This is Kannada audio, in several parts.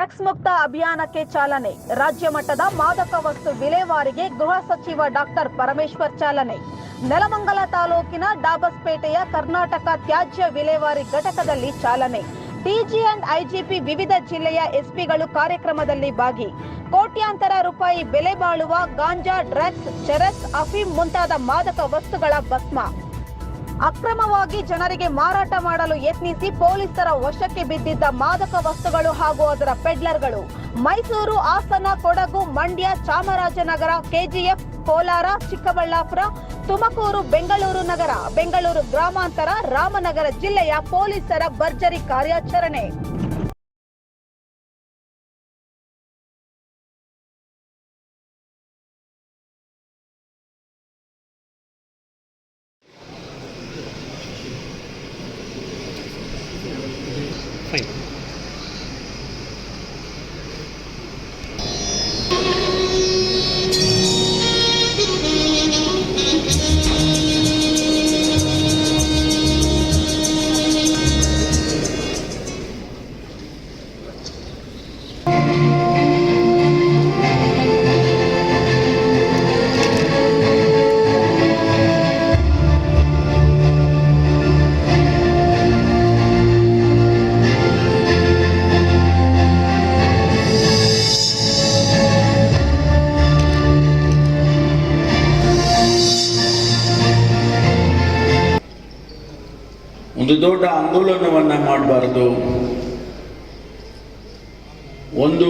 ಡ್ರಗ್ಸ್ ಮುಕ್ತ ಅಭಿಯಾನಕ್ಕೆ ಚಾಲನೆ. ರಾಜ್ಯ ಮಟ್ಟದ ಮಾದಕ ವಸ್ತು ವಿಲೇವಾರಿಗೆ ಗೃಹ ಸಚಿವ ಡಾಕ್ಟರ್ ಪರಮೇಶ್ವರ್ ಚಾಲನೆ. ನೆಲಮಂಗಲ ತಾಲೂಕಿನ ಡಾಬಸ್ಪೇಟೆಯ ಕರ್ನಾಟಕ ತ್ಯಾಜ್ಯ ವಿಲೇವಾರಿ ಘಟಕದಲ್ಲಿ ಚಾಲನೆ. ಡಿಜಿ ಅಂಡ್ ಐಜಿಪಿ ವಿವಿಧ ಜಿಲ್ಲೆಯ ಎಸ್ಪಿಗಳು ಕಾರ್ಯಕ್ರಮದಲ್ಲಿ ಭಾಗಿ. ಕೋಟ್ಯಾಂತರ ರೂಪಾಯಿ ಬೆಲೆ ಬಾಳುವ ಗಾಂಜಾ ಡ್ರಗ್ಸ್, ಚೆರಸ್ ಅಫೀಮ್ ಮುಂತಾದ ಮಾದಕ ವಸ್ತುಗಳ ಭಸ್ಮ. ಅಕ್ರಮವಾಗಿ ಜನರಿಗೆ ಮಾರಾಟ ಮಾಡಲು ಯತ್ನಿಸಿ ಪೊಲೀಸರ ವಶಕ್ಕೆ ಬಿದ್ದಿದ್ದ ಮಾದಕ ವಸ್ತುಗಳು ಹಾಗೂ ಅದರ ಪೆಡ್ಲರ್ಗಳು. ಮೈಸೂರು ಹಾಸನ, ಕೊಡಗು, ಮಂಡ್ಯ, ಚಾಮರಾಜನಗರ, ಕೆಜಿಎಫ್, ಕೋಲಾರ, ಚಿಕ್ಕಬಳ್ಳಾಪುರ, ತುಮಕೂರು, ಬೆಂಗಳೂರು ನಗರ, ಬೆಂಗಳೂರು ಗ್ರಾಮಾಂತರ, ರಾಮನಗರ ಜಿಲ್ಲೆಯ ಪೊಲೀಸರ ಭರ್ಜರಿ ಕಾರ್ಯಾಚರಣೆ. ಒಂದು ದೊಡ್ಡ ಆಂದೋಲನವನ್ನು ಮಾಡಬಾರ್ದು. ಒಂದು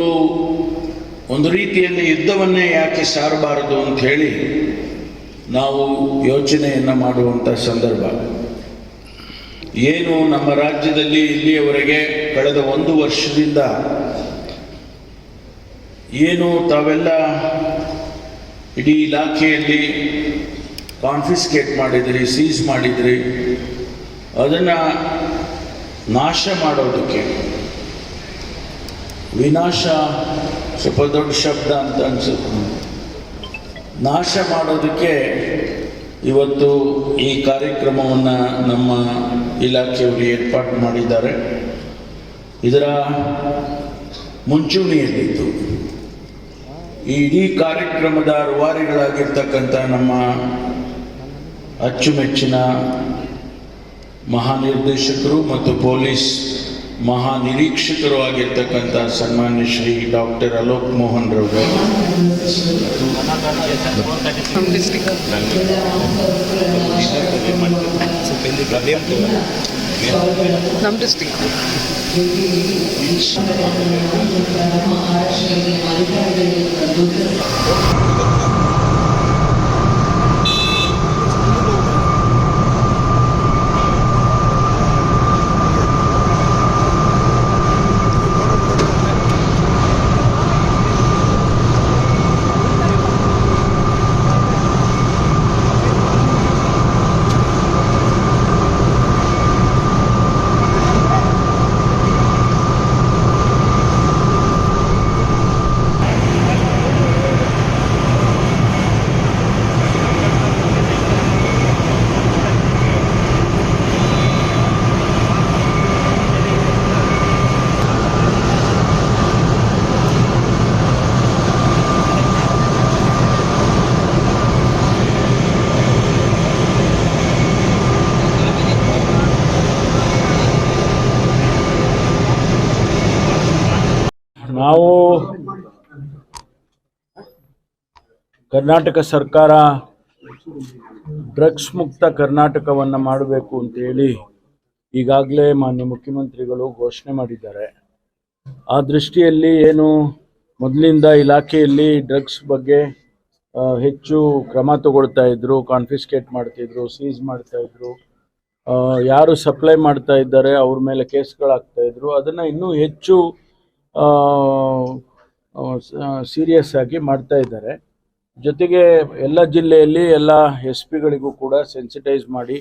ಒಂದು ರೀತಿಯಲ್ಲಿ ಯುದ್ಧವನ್ನೇ ಯಾಕೆ ಸಾರಬಾರದು ಅಂತ ಹೇಳಿ ನಾವು ಯೋಚನೆಯನ್ನು ಮಾಡುವಂಥ ಸಂದರ್ಭ. ಏನು ನಮ್ಮ ರಾಜ್ಯದಲ್ಲಿ ಇಲ್ಲಿಯವರೆಗೆ ಕಳೆದ ಒಂದು ವರ್ಷದಿಂದ ಏನು ತಾವೆಲ್ಲ ಇಡೀ ಇಲಾಖೆಯಲ್ಲಿ ಕಾನ್ಫಿಸ್ಕೇಟ್ ಮಾಡಿದ್ರಿ, ಸೀಸ್ ಮಾಡಿದ್ರಿ ಅದನ್ನು ನಾಶ ಮಾಡೋದಕ್ಕೆ. ವಿನಾಶ ಸ್ವಲ್ಪ ದೊಡ್ಡ ಶಬ್ದ ಅಂತ ಅನಿಸುತ್ತೆ. ನಾಶ ಮಾಡೋದಕ್ಕೆ ಇವತ್ತು ಈ ಕಾರ್ಯಕ್ರಮವನ್ನು ನಮ್ಮ ಇಲಾಖೆಯವರು ಏರ್ಪಾಡು ಮಾಡಿದ್ದಾರೆ. ಇದರ ಮುಂಚೂಣಿಯಲ್ಲಿದ್ದು ಈ ಇಡೀ ಕಾರ್ಯಕ್ರಮದ ರೂವಾರಿಗಳಾಗಿರ್ತಕ್ಕಂಥ ನಮ್ಮ ಅಚ್ಚುಮೆಚ್ಚಿನ ಮಹಾನಿರ್ದೇಶಕರು ಮತ್ತು ಪೊಲೀಸ್ ಮಹಾನಿರೀಕ್ಷಕರು ಆಗಿರ್ತಕ್ಕಂಥ ಸನ್ಮಾನ್ಯ ಶ್ರೀ ಡಾಕ್ಟರ್ ಅಲೋಕ್ ಮೋಹನ್ ರವರು. ನಮ್ಮ ಡಿಸ್ಟಿಕ್ ನಾವು ಕರ್ನಾಟಕ ಸರ್ಕಾರ ಡ್ರಗ್ಸ್ ಮುಕ್ತ ಕರ್ನಾಟಕವನ್ನು ಮಾಡಬೇಕು ಅಂತೇಳಿ ಈಗಾಗಲೇ ಮಾನ್ಯ ಮುಖ್ಯಮಂತ್ರಿಗಳು ಘೋಷಣೆ ಮಾಡಿದ್ದಾರೆ. ಆ ದೃಷ್ಟಿಯಲ್ಲಿ ಏನು ಮೊದಲಿಂದ ಇಲಾಖೆಯಲ್ಲಿ ಡ್ರಗ್ಸ್ ಬಗ್ಗೆ ಹೆಚ್ಚು ಕ್ರಮ ತಗೊಳ್ತಾ ಇದ್ರು ಕಾನ್ಫಿಸ್ಕೇಟ್ ಮಾಡ್ತಿದ್ರು ಸೀಸ್ ಮಾಡ್ತಾ ಇದ್ರು ಯಾರು ಸಪ್ಲೈ ಮಾಡ್ತಾ ಇದ್ದಾರೆ, ಅವ್ರ ಮೇಲೆ ಕೇಸ್ಗಳಾಗ್ತಾ ಇದ್ರು, ಅದನ್ನ ಇನ್ನೂ ಹೆಚ್ಚು ಸೀರಿಯಸ್ ಆಗಿ ಮಾಡ್ತಾ ಇದ್ದಾರೆ. ಜೊತೆಗೆ ಎಲ್ಲ ಜಿಲ್ಲೆಯಲ್ಲಿ ಎಲ್ಲ ಎಸ್ ಪಿಗಳಿಗೂ ಕೂಡ ಸೆನ್ಸಿಟೈಸ್ ಮಾಡಿ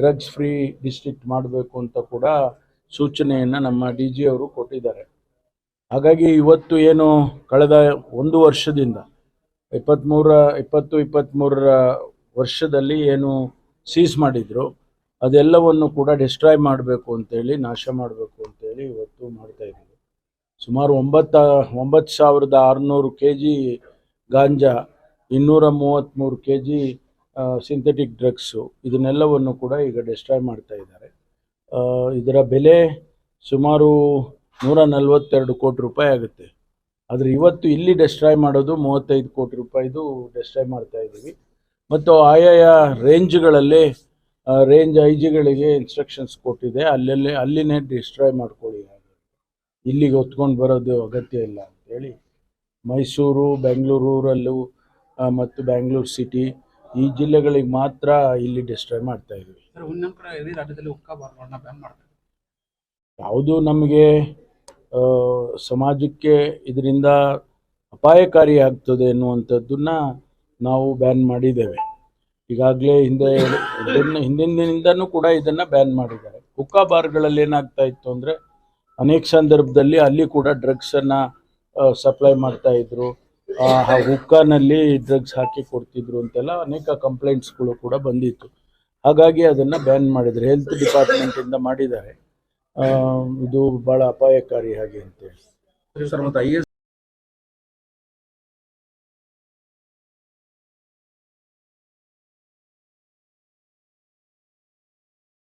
ಡ್ರಗ್ಸ್ ಫ್ರೀ ಡಿಸ್ಟ್ರಿಕ್ಟ್ ಮಾಡಬೇಕು ಅಂತ ಕೂಡ ಸೂಚನೆಯನ್ನು ನಮ್ಮ ಡಿ ಜಿ ಅವರು ಕೊಟ್ಟಿದ್ದಾರೆ. ಹಾಗಾಗಿ ಇವತ್ತು ಏನು ಕಳೆದ ಒಂದು ವರ್ಷದಿಂದ ಇಪ್ಪತ್ತ್ಮೂರ ಇಪ್ಪತ್ತು ಇಪ್ಪತ್ತ್ಮೂರರ ವರ್ಷದಲ್ಲಿ ಏನು ಸೀಸ್ ಮಾಡಿದ್ರು, ಅದೆಲ್ಲವನ್ನು ಕೂಡ ಡಿಸ್ಟ್ರಾಯ್ ಮಾಡಬೇಕು ಅಂತೇಳಿ ನಾಶ ಮಾಡಬೇಕು ಅಂತೇಳಿ ಇವತ್ತು ಮಾಡ್ತಾ ಇದ್ದೀವಿ. ಸುಮಾರು ಒಂಬತ್ತು ಒಂಬತ್ತು ಸಾವಿರದ ಆರುನೂರು ಕೆ ಜಿ ಗಾಂಜಾ, ಇನ್ನೂರ ಮೂವತ್ತ್ಮೂರು ಕೆ ಜಿ ಸಿಂಥೆಟಿಕ್ ಡ್ರಗ್ಸು ಇದನ್ನೆಲ್ಲವನ್ನು ಕೂಡ ಈಗ ಡಿಸ್ಟ್ರಾಯ್ ಮಾಡ್ತಾ ಇದ್ದಾರೆ. ಇದರ ಬೆಲೆ ಸುಮಾರು ನೂರ ನಲವತ್ತೆರಡು ಕೋಟಿ ರೂಪಾಯಿ ಆಗುತ್ತೆ. ಆದರೆ ಇವತ್ತು ಇಲ್ಲಿ ಡೆಸ್ಟ್ರಾಯ್ ಮಾಡೋದು ಮೂವತ್ತೈದು ಕೋಟಿ ರೂಪಾಯಿದು ಡೆಸ್ಟ್ರಾಯ್ ಮಾಡ್ತಾ ಇದ್ದೀವಿ. ಮತ್ತು ಆಯಾಯ ರೇಂಜ್ಗಳಲ್ಲಿ ರೇಂಜ್ ಐ ಜಿಗಳಿಗೆ ಇನ್ಸ್ಟ್ರಕ್ಷನ್ಸ್ ಕೊಟ್ಟಿದೆ. ಅಲ್ಲಲ್ಲೇ, ಅಲ್ಲಿನೇ ಡಿಸ್ಟ್ರಾಯ್ ಮಾಡ್ಕೊಳ್ಳಿ ಇಲ್ಲಿಗೆ ಹೊತ್ಕೊಂಡು ಬರೋದು ಅಗತ್ಯ ಇಲ್ಲ ಅಂತೇಳಿ ಮೈಸೂರು ಬೆಂಗಳೂರಲ್ಲೂ ಮತ್ತು ಬ್ಯಾಂಗ್ಳೂರು ಸಿಟಿ ಈ ಜಿಲ್ಲೆಗಳಿಗೆ ಮಾತ್ರ ಇಲ್ಲಿ ಡಿಸ್ಟ್ರಾಯ್ ಮಾಡ್ತಾ ಮಾಡ್ತಾರೆ. ಯಾವುದು ನಮಗೆ ಸಮಾಜಕ್ಕೆ ಇದರಿಂದ ಅಪಾಯಕಾರಿ ಆಗ್ತದೆ ಎನ್ನುವಂಥದ್ದನ್ನ ನಾವು ಬ್ಯಾನ್ ಮಾಡಿದ್ದೇವೆ. ಈಗಾಗಲೇ ಹಿಂದೆ ಹಿಂದಿನಿಂದನೂ ಕೂಡ ಇದನ್ನು ಬ್ಯಾನ್ ಮಾಡಿದ್ದಾರೆ. ಹುಕ್ಕಾ ಬಾರ್ಗಳಲ್ಲಿ ಏನಾಗ್ತಾ ಇತ್ತು ಅಂದರೆ ಅನೇಕ ಸಂದರ್ಭದಲ್ಲಿ ಅಲ್ಲಿ ಕೂಡ ಡ್ರಗ್ಸನ್ನು ಸಪ್ಲೈ ಮಾಡ್ತಾ ಇದ್ರು. ಹುಕ್ಕಾನಲ್ಲಿ ಡ್ರಗ್ಸ್ ಹಾಕಿ ಕೊಡ್ತಿದ್ರು ಅಂತೆಲ್ಲ ಅನೇಕ ಕಂಪ್ಲೇಂಟ್ಸ್ಗಳು ಕೂಡ ಬಂದಿತ್ತು. ಹಾಗಾಗಿ ಅದನ್ನು ಬ್ಯಾನ್ ಮಾಡಿದ್ರು. ಹೆಲ್ತ್ ಡಿಪಾರ್ಟ್ಮೆಂಟಿಂದ ಮಾಡಿದ್ದಾರೆ. ಆ, ಇದು ಭಾಳ ಅಪಾಯಕಾರಿ ಹಾಗೆ ಅಂತೇಳಿ ಸರ್ ಮತ್ತು ಐ